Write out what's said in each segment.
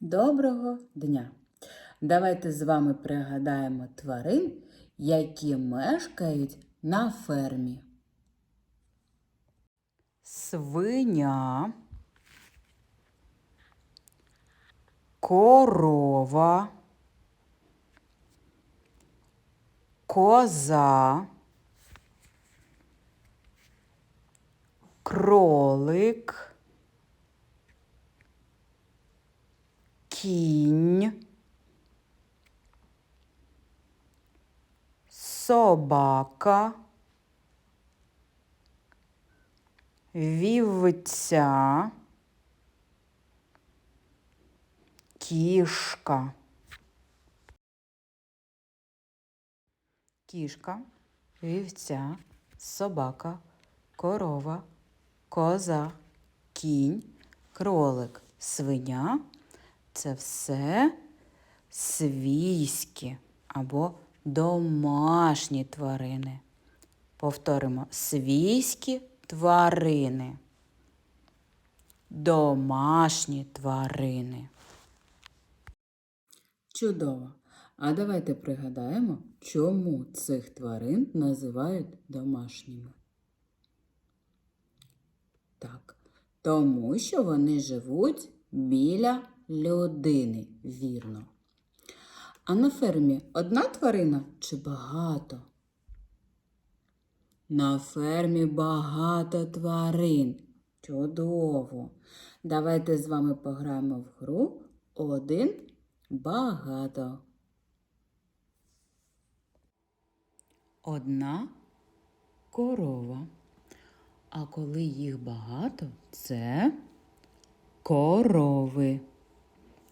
Доброго дня! Давайте з вами пригадаємо тварин, які мешкають на фермі. Свиня, корова, коза, кролик. Кінь, собака, вівця, кішка. Кішка, вівця, собака, корова, коза, кінь, кролик, свиня це все свійські або домашні тварини. Повторимо свійські тварини. Домашні тварини. Чудово! А давайте пригадаємо, чому цих тварин називають домашніми. Так, тому що вони живуть біля людини, вірно. А на фермі одна тварина чи багато? На фермі багато тварин. Чудово! Давайте з вами пограємо в гру один багато. Одна корова. А коли їх багато, це корови.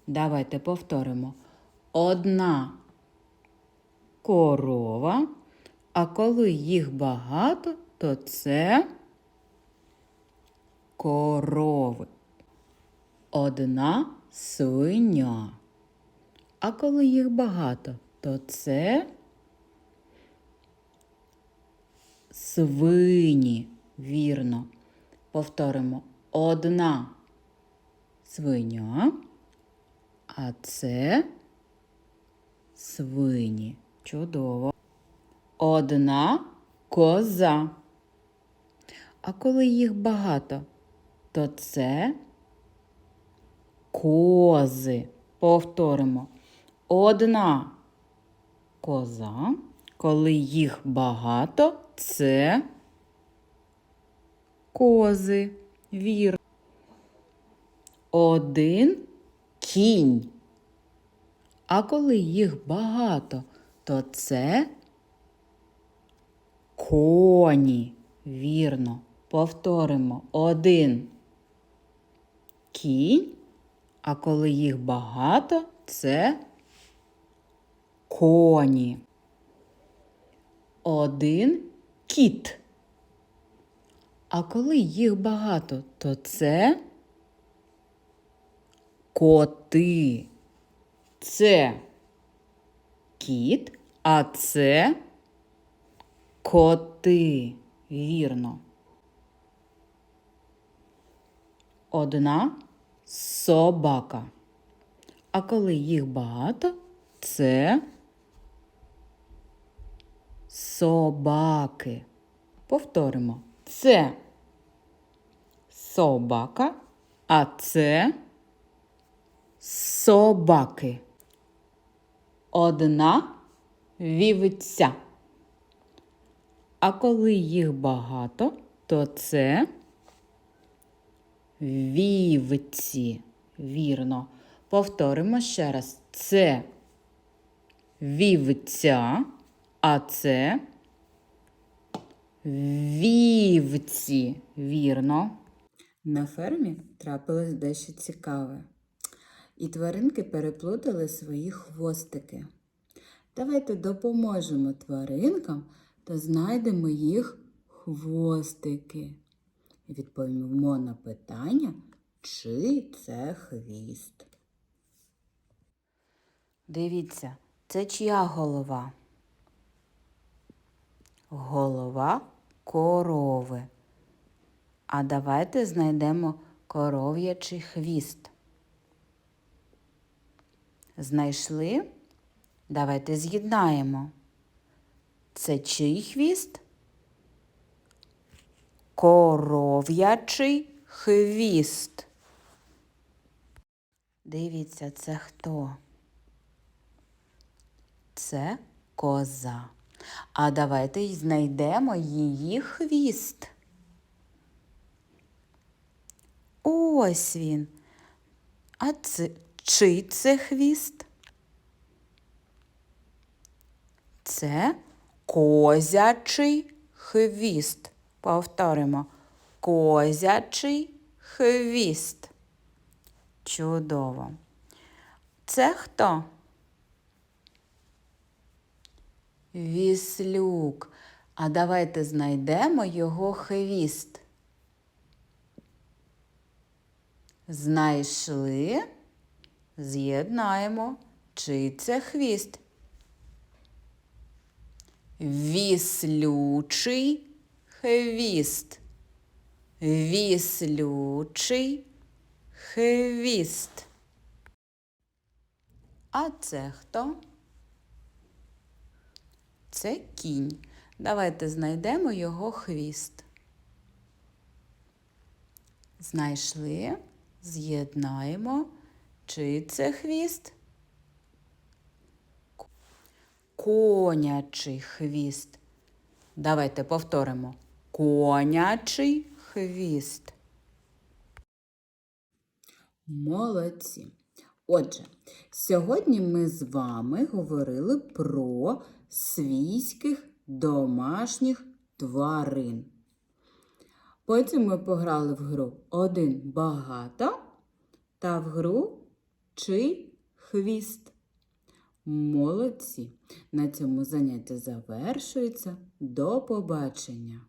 Давайте повторимо. Одна корова, а коли їх багато, то це корови. Одна свиня. А коли їх багато, то це свині. Вірно. Повторимо. Одна свиня. А це свині. Чудово. Одна коза. А коли їх багато, то це кози. Повторимо. Одна коза. Коли їх багато, це кози. Вір. Один кінь. А коли їх багато, то це коні. Вірно. Повторимо. Один кінь. А коли їх багато, це коні. Один кіт. А коли їх багато, то це коти. Це кіт, а це коти. Вірно. Одна собака. А коли їх багато, це собаки. Повторимо. Це собака, а це собаки. Одна вівця. А коли їх багато, то це вівці. Вірно. Повторимо ще раз. Це вівця, а це вівці. Вірно. На фермі трапилось дещо цікаве. І тваринки переплутали свої хвостики. Давайте допоможемо тваринкам та знайдемо їх хвостики. Відповімо на питання, чий це хвіст. Дивіться, це чия голова? Голова корови. А давайте знайдемо коров'ячий хвіст. Знайшли? Давайте з'єднаємо. Це чий хвіст? Коров'ячий хвіст. Дивіться, це хто? Це коза. А давайте й знайдемо її хвіст. Ось він. А це чий це хвіст? Це козячий хвіст. Повторимо. Козячий хвіст. Чудово. Це хто? Віслюк. А давайте знайдемо його хвіст. Знайшли, з'єднаємо. Чий це хвіст? Віслючий хвіст. Віслючий хвіст. А це хто? Це кінь. Давайте знайдемо його хвіст. Знайшли, з'єднаємо. Чий це хвіст? Конячий хвіст. Давайте повторимо. Конячий хвіст. Молодці. Отже, сьогодні ми з вами говорили про свійських домашніх тварин. Потім ми пограли в гру один багато та в гру чий хвіст. Молодці! На цьому заняття завершується. До побачення!